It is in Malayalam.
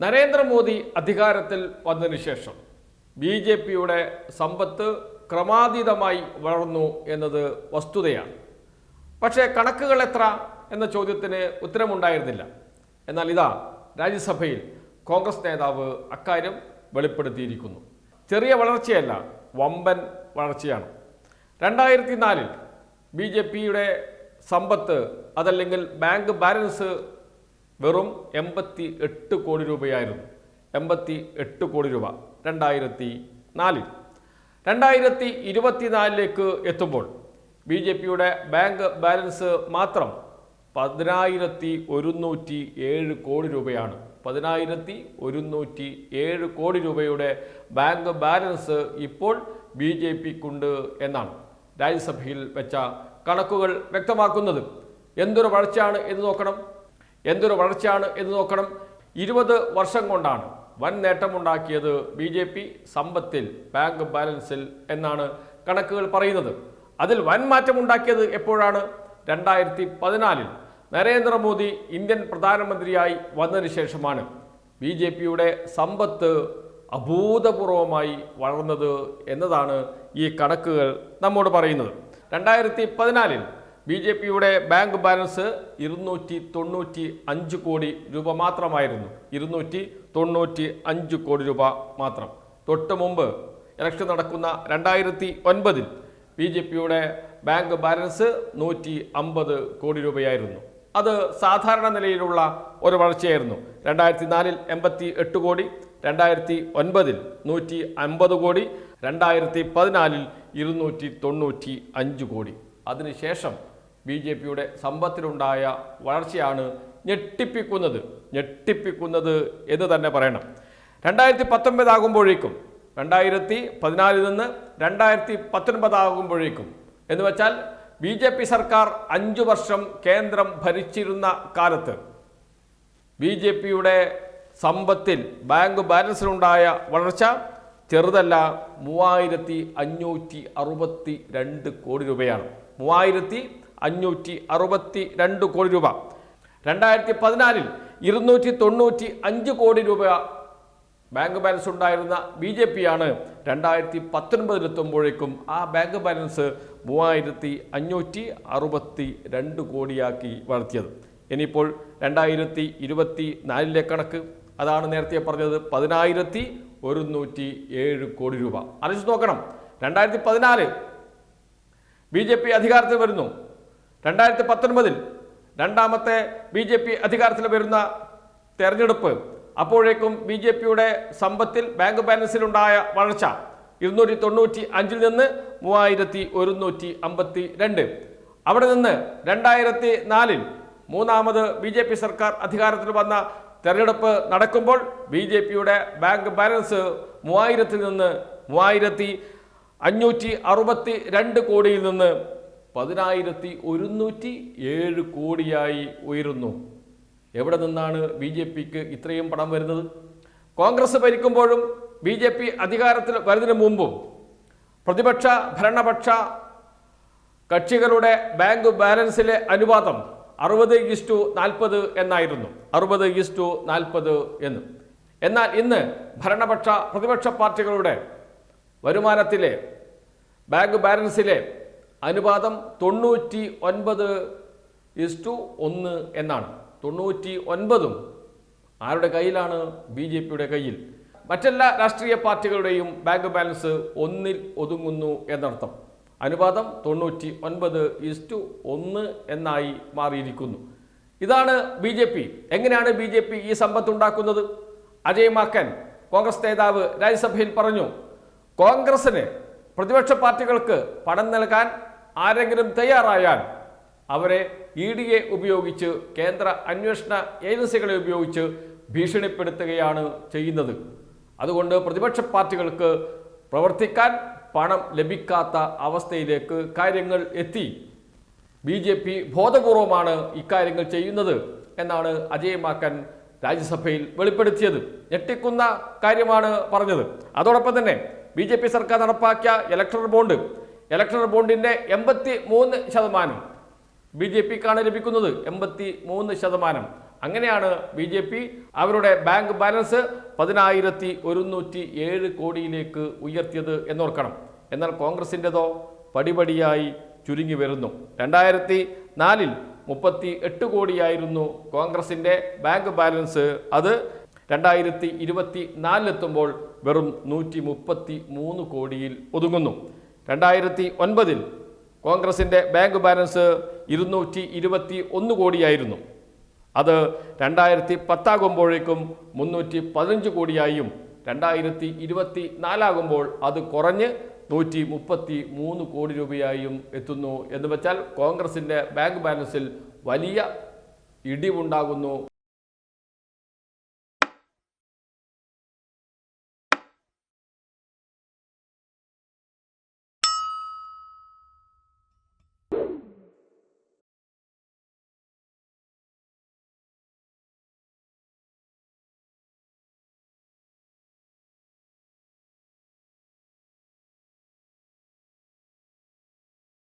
നരേന്ദ്രമോദി അധികാരത്തിൽ വന്നതിന് ശേഷം ബി ജെ പിയുടെ സമ്പത്ത് ക്രമാതീതമായി വളർന്നു എന്നത് വസ്തുതയാണ്. പക്ഷേ കണക്കുകൾ എത്ര എന്ന ചോദ്യത്തിന് ഉത്തരമുണ്ടായിരുന്നില്ല. എന്നാൽ ഇതാ രാജ്യസഭയിൽ കോൺഗ്രസ് നേതാവ് അക്കാര്യം വെളിപ്പെടുത്തിയിരിക്കുന്നു. ചെറിയ വളർച്ചയല്ല വമ്പൻ വളർച്ചയാണ്. രണ്ടായിരത്തി നാലിൽ ബി ജെ പിയുടെ സമ്പത്ത് അതല്ലെങ്കിൽ ബാങ്ക് ബാലൻസ് വെറും എൺപത്തി എട്ട് കോടി രൂപയായിരുന്നു. എൺപത്തി എട്ട് കോടി രൂപ രണ്ടായിരത്തി നാലിൽ രണ്ടായിരത്തി ഇരുപത്തിനാലിലേക്ക് എത്തുമ്പോൾ ബി ജെ പിയുടെ ബാങ്ക് ബാലൻസ് മാത്രം പതിനായിരത്തി ഒരുന്നൂറ്റി ഏഴ് കോടി രൂപയാണ്. പതിനായിരത്തി ഒരുന്നൂറ്റി ഏഴ് കോടി രൂപയുടെ ബാങ്ക് ബാലൻസ് ഇപ്പോൾ ബി ജെ പിക്കുണ്ട് എന്നാണ് രാജ്യസഭയിൽ വെച്ച കണക്കുകൾ വ്യക്തമാക്കുന്നത്. എന്തൊരു വളർച്ചയാണ് എന്ന് നോക്കണം. എന്തൊരു വളർച്ചയാണ് എന്ന് നോക്കണം. ഇരുപത് വർഷം കൊണ്ടാണ് വൻ നേട്ടമുണ്ടാക്കിയത് ബി ജെ പി സമ്പത്തിൽ ബാങ്ക് ബാലൻസിൽ എന്നാണ് കണക്കുകൾ പറയുന്നത്. അതിൽ വൻ മാറ്റമുണ്ടാക്കിയത് എപ്പോഴാണ്? രണ്ടായിരത്തി പതിനാലിൽ നരേന്ദ്രമോദി ഇന്ത്യൻ പ്രധാനമന്ത്രിയായി വന്നതിന് ശേഷമാണ് ബി ജെ പിയുടെ സമ്പത്ത് അഭൂതപൂർവമായി വളർന്നത് എന്നതാണ് ഈ കണക്കുകൾ നമ്മോട് പറയുന്നത്. രണ്ടായിരത്തി പതിനാലിൽ ബി ജെ പിയുടെ ബാങ്ക് ബാലൻസ് ഇരുന്നൂറ്റി തൊണ്ണൂറ്റി അഞ്ച് കോടി രൂപ മാത്രമായിരുന്നു. ഇരുന്നൂറ്റി തൊണ്ണൂറ്റി അഞ്ച് കോടി രൂപ മാത്രം. തൊട്ട് മുമ്പ് ഇലക്ഷൻ നടക്കുന്ന രണ്ടായിരത്തി ഒൻപതിൽ ബി ജെ പിയുടെ ബാങ്ക് ബാലൻസ് നൂറ്റി അമ്പത് കോടി രൂപയായിരുന്നു. അത് സാധാരണ നിലയിലുള്ള ഒരു വളർച്ചയായിരുന്നു. രണ്ടായിരത്തി നാലിൽ എൺപത്തി എട്ട് കോടി രണ്ടായിരത്തി ഒൻപതിൽ നൂറ്റി അമ്പത് കോടി രണ്ടായിരത്തി പതിനാലിൽ ഇരുന്നൂറ്റി തൊണ്ണൂറ്റി അഞ്ച് കോടി. അതിനുശേഷം ബി ജെ പിയുടെ സമ്പത്തിലുണ്ടായ വളർച്ചയാണ് ഞെട്ടിപ്പിക്കുന്നത്. ഞെട്ടിപ്പിക്കുന്നത് എന്ന് തന്നെ പറയണം. രണ്ടായിരത്തി പത്തൊൻപതാകുമ്പോഴേക്കും രണ്ടായിരത്തി പതിനാലിൽ നിന്ന് രണ്ടായിരത്തി പത്തൊൻപതാകുമ്പോഴേക്കും എന്ന് വെച്ചാൽ ബി ജെ പി സർക്കാർ അഞ്ചു വർഷം കേന്ദ്രം ഭരിച്ചിരുന്ന കാലത്ത് ബി ജെ പിയുടെ സമ്പത്തിൽ ബാങ്ക് ബാലൻസിലുണ്ടായ വളർച്ച ചെറുതല്ല മൂവായിരത്തി അഞ്ഞൂറ്റി അറുപത്തി രണ്ട് കോടി രൂപയാണ്. മൂവായിരത്തി അഞ്ഞൂറ്റി അറുപത്തി രണ്ട് കോടി രൂപ. രണ്ടായിരത്തി പതിനാലിൽ ഇരുന്നൂറ്റി തൊണ്ണൂറ്റി അഞ്ച് കോടി രൂപ ബാങ്ക് ബാലൻസ് ഉണ്ടായിരുന്ന ബി ജെ പി ആണ് രണ്ടായിരത്തി പത്തൊൻപതിലെത്തുമ്പോഴേക്കും ആ ബാങ്ക് ബാലൻസ് മൂവായിരത്തി അഞ്ഞൂറ്റി അറുപത്തി രണ്ട് കോടിയാക്കി വളർത്തിയത്. ഇനിയിപ്പോൾ രണ്ടായിരത്തി ഇരുപത്തി നാലിലെ കണക്ക് അതാണ് നേരത്തെ പറഞ്ഞത് പതിനായിരത്തി ഒരുന്നൂറ്റി ഏഴ് കോടി രൂപ. ആലോചിച്ച് നോക്കണം. രണ്ടായിരത്തി പതിനാല് ബി ജെ പി അധികാരത്തിൽ വരുന്നു. രണ്ടായിരത്തി പത്തൊൻപതിൽ രണ്ടാമത്തെ ബി ജെ പി അധികാരത്തിൽ വരുന്ന തെരഞ്ഞെടുപ്പ് അപ്പോഴേക്കും ബി ജെ പിയുടെ സമ്പത്തിൽ ബാങ്ക് ബാലൻസിലുണ്ടായ വളർച്ച ഇരുന്നൂറ്റി തൊണ്ണൂറ്റി അഞ്ചിൽ നിന്ന് മൂവായിരത്തി ഒരുന്നൂറ്റി അമ്പത്തി രണ്ട് അവിടെ നിന്ന് രണ്ടായിരത്തി നാലിൽ മൂന്നാമത് ബി ജെ പി സർക്കാർ അധികാരത്തിൽ വന്ന തെരഞ്ഞെടുപ്പ് നടക്കുമ്പോൾ ബി ജെ പിയുടെ ബാങ്ക് ബാലൻസ് മൂവായിരത്തിൽ നിന്ന് മൂവായിരത്തി അഞ്ഞൂറ്റി അറുപത്തി രണ്ട് കോടിയിൽ നിന്ന് പതിനായിരത്തി ഒരുന്നൂറ്റി ഏഴ് കോടിയായി ഉയരുന്നു. എവിടെ നിന്നാണ് ബി ജെ പിക്ക് ഇത്രയും പണം വരുന്നത്? കോൺഗ്രസ് ഭരിക്കുമ്പോഴും ബി ജെ പി അധികാരത്തിൽ വരുന്നതിന് മുമ്പും പ്രതിപക്ഷ ഭരണപക്ഷ കക്ഷികളുടെ ബാങ്ക് ബാലൻസിലെ അനുപാതം അറുപത് ഇസ്റ്റു നാൽപ്പത് എന്നായിരുന്നു. അറുപത് ഇസ്റ്റു നാൽപ്പത് എന്ന്. എന്നാൽ ഇന്ന് ഭരണപക്ഷ പ്രതിപക്ഷ പാർട്ടികളുടെ വരുമാനത്തിലെ ബാങ്ക് ബാലൻസിലെ അനുപാതം തൊണ്ണൂറ്റി ഒൻപത് ഇസ്റ്റു ഒന്ന് എന്നാണ്. തൊണ്ണൂറ്റി ഒൻപതും ആരുടെ കയ്യിലാണ്? ബി ജെ പിയുടെ കയ്യിൽ. മറ്റെല്ലാ രാഷ്ട്രീയ പാർട്ടികളുടെയും ബാങ്ക് ബാലൻസ് ഒന്നിൽ ഒതുങ്ങുന്നു എന്നർത്ഥം. അനുപാതം തൊണ്ണൂറ്റി ഒൻപത് ഇസ്റ്റു ഒന്ന് എന്നായി മാറിയിരിക്കുന്നു. ഇതാണ് ബി ജെ പി. എങ്ങനെയാണ് ബി ജെ പി ഈ സമ്പത്ത് ഉണ്ടാക്കുന്നത് അജയ് മാക്കൻ കോൺഗ്രസ് നേതാവ് രാജ്യസഭയിൽ പറഞ്ഞു കോൺഗ്രസിന് പ്രതിപക്ഷ പാർട്ടികൾക്ക് പണം നൽകാൻ ആരെങ്കിലും തയ്യാറായാൽ അവരെ ഇ ഡി എ ഉപയോഗിച്ച് കേന്ദ്ര അന്വേഷണ ഏജൻസികളെ ഉപയോഗിച്ച് ഭീഷണിപ്പെടുത്തുകയാണ് ചെയ്യുന്നത്. അതുകൊണ്ട് പ്രതിപക്ഷ പാർട്ടികൾക്ക് പ്രവർത്തിക്കാൻ പണം ലഭിക്കാത്ത അവസ്ഥയിലേക്ക് കാര്യങ്ങൾ എത്തി. ബി ജെ പി ബോധപൂർവമാണ് ഇക്കാര്യങ്ങൾ ചെയ്യുന്നത് എന്നാണ് അജയ് മാക്കൻ രാജ്യസഭയിൽ വെളിപ്പെടുത്തിയത്. ഞെട്ടിക്കുന്ന കാര്യമാണ് പറഞ്ഞത്. അതോടൊപ്പം തന്നെ ബി സർക്കാർ നടപ്പാക്കിയ ഇലക്ട്രൽ ബോണ്ട് ഇലക്ട്രൽ ബോണ്ടിന്റെ എൺപത്തി മൂന്ന് ശതമാനം ബി ജെ പിക്കാണ് ലഭിക്കുന്നത്. എൺപത്തി മൂന്ന് ശതമാനം. അങ്ങനെയാണ് ബി ജെ പി അവരുടെ ബാങ്ക് ബാലൻസ് പതിനായിരത്തി ഒരുന്നൂറ്റി ഏഴ് കോടിയിലേക്ക് ഉയർത്തിയത് എന്നോർക്കണം. എന്നാൽ കോൺഗ്രസിന്റെതോ പടിപടിയായി ചുരുങ്ങി വരുന്നു. രണ്ടായിരത്തി നാലിൽ മുപ്പത്തി എട്ട് കോടിയായിരുന്നു കോൺഗ്രസിന്റെ ബാങ്ക് ബാലൻസ്. അത് രണ്ടായിരത്തി ഇരുപത്തി നാലിലെത്തുമ്പോൾ വെറും നൂറ്റി മുപ്പത്തി മൂന്ന് കോടിയിൽ ഒതുങ്ങുന്നു. രണ്ടായിരത്തി ഒൻപതിൽ കോൺഗ്രസിന്റെ ബാങ്ക് ബാലൻസ് ഇരുന്നൂറ്റി ഇരുപത്തി ഒന്ന് കോടിയായിരുന്നു. അത് രണ്ടായിരത്തി പത്താകുമ്പോഴേക്കും മുന്നൂറ്റി പതിനഞ്ച് കോടിയായും രണ്ടായിരത്തി ഇരുപത്തി നാലാകുമ്പോൾ അത് കുറഞ്ഞ് നൂറ്റി മുപ്പത്തി മൂന്ന് കോടി രൂപയായും എത്തുന്നു. എന്ന് വെച്ചാൽ കോൺഗ്രസിന്റെ ബാങ്ക് ബാലൻസിൽ വലിയ ഇടിവുണ്ടാകുന്നു.